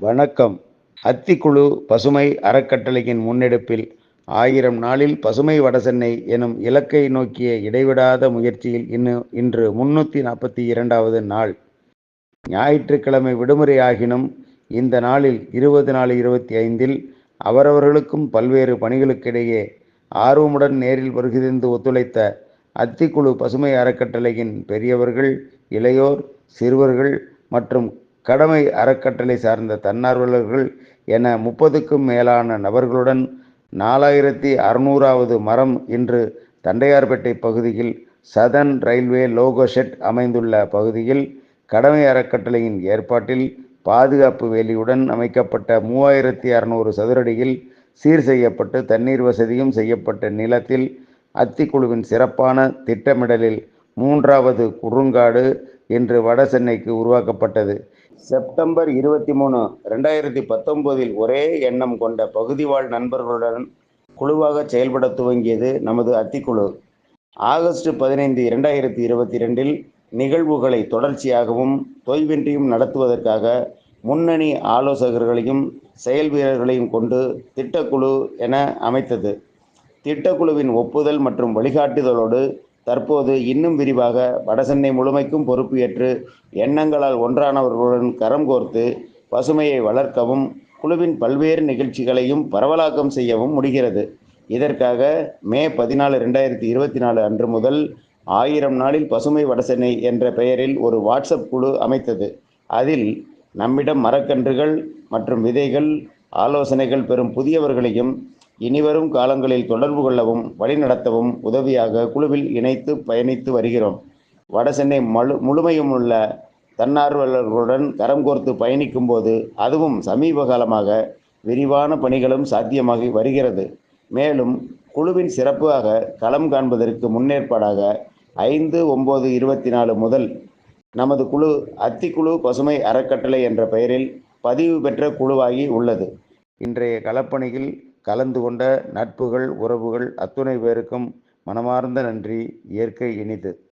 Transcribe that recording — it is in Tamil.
வணக்கம். அத்திக்குழு பசுமை அறக்கட்டளையின் முன்னெடுப்பில் ஆயிரம் நாளில் பசுமை வடசென்னை எனும் இலக்கை நோக்கிய இடைவிடாத முயற்சியில் இன்னு இன்று முன்னூற்றி நாற்பத்தி இரண்டாவது நாள். ஞாயிற்றுக்கிழமை விடுமுறை ஆகினும் இந்த நாளில் இருபது நாலு இருபத்தி ஐந்தில் அவரவர்களுக்கும் பல்வேறு பணிகளுக்கிடையே ஆர்வமுடன் நேரில் வருகிறந்து ஒத்துழைத்த அத்திக்குழு பசுமை அறக்கட்டளையின் பெரியவர்கள் இளையோர் சிறுவர்கள் மற்றும் கடமை அறக்கட்டளை சார்ந்த தன்னார்வலர்கள் என முப்பதுக்கும் மேலான நபர்களுடன் நாலாயிரத்தி அறுநூறாவது மரம் இன்று தண்டையார்பேட்டை பகுதியில் சதன் ரயில்வே லோகோ ஷெட் அமைந்துள்ள பகுதியில் கடமை அறக்கட்டளையின் ஏற்பாட்டில் பாதுகாப்பு வேலியுடன் அமைக்கப்பட்ட மூவாயிரத்தி அறநூறு சதுரடியில் சீர் செய்யப்பட்டு தண்ணீர் வசதியும் செய்யப்பட்ட நிலத்தில் அத்திக்குழுவின் சிறப்பான திட்டமிடலில் மூன்றாவது குறுங்காடு இன்று வட சென்னைக்கு உருவாக்கப்பட்டது. செப்டம்பர் இருபத்தி மூணு ரெண்டாயிரத்தி பத்தொம்போதில் ஒரே எண்ணம் கொண்ட பகுதி வாழ் நண்பர்களுடன் குழுவாக செயல்பட துவங்கியது நமது அத்திக்குழு. ஆகஸ்ட் பதினைந்து இரண்டாயிரத்தி இருபத்தி ரெண்டில் நிகழ்வுகளை தொடர்ச்சியாகவும் தொய்வின்றியும் நடத்துவதற்காக முன்னணி ஆலோசகர்களையும் செயல் வீரர்களையும் கொண்டு திட்டக்குழு என அமைத்தது. திட்டக்குழுவின் ஒப்புதல் மற்றும் வழிகாட்டுதலோடு தற்போது இன்னும் விரிவாக வடசென்னை முழுமைக்கும் பொறுப்பு ஏற்று எண்ணங்களால் ஒன்றானவர்களுடன் கரம் கோர்த்து பசுமையை வளர்க்கவும் குழுவின் பல்வேறு நிகழ்ச்சிகளையும் பரவலாக்கம் செய்யவும் முடிகிறது. இதற்காக மே பதினாலு ரெண்டாயிரத்தி இருபத்தி நாலு அன்று முதல் ஆயிரம் நாளில் பசுமை வடசென்னை என்ற பெயரில் ஒரு வாட்ஸ்அப் குழு அமைத்தது. அதில் நம்மிடம் மரக்கன்றுகள் மற்றும் விதைகள் ஆலோசனைகள் பெறும் புதியவர்களையும் இனிவரும் காலங்களில் தொடர்பு கொள்ளவும் வழிநடத்தவும் உதவியாக குழுவில் இணைத்து பயணித்து வருகிறோம். வடசென்னை மழு முழுமையும் உள்ள தன்னார்வலர்களுடன் கரம் கோர்த்து பயணிக்கும் போது அதுவும் சமீப காலமாக விரிவான பணிகளும் சாத்தியமாகி வருகிறது. மேலும் குழுவின் சிறப்பாக களம் காண்பதற்கு முன்னேற்பாடாக ஐந்து ஒம்பது இருபத்தி நாலு முதல் நமது குழு அத்திக்குழு பசுமை அறக்கட்டளை என்ற பெயரில் பதிவு பெற்ற குழுவாகி உள்ளது. இன்றைய களப்பணியில் கலந்து கொண்ட நட்புகள் உறவுகள் அத்துணை பேருக்கும் மனமார்ந்த நன்றி. இயற்கை இனிது.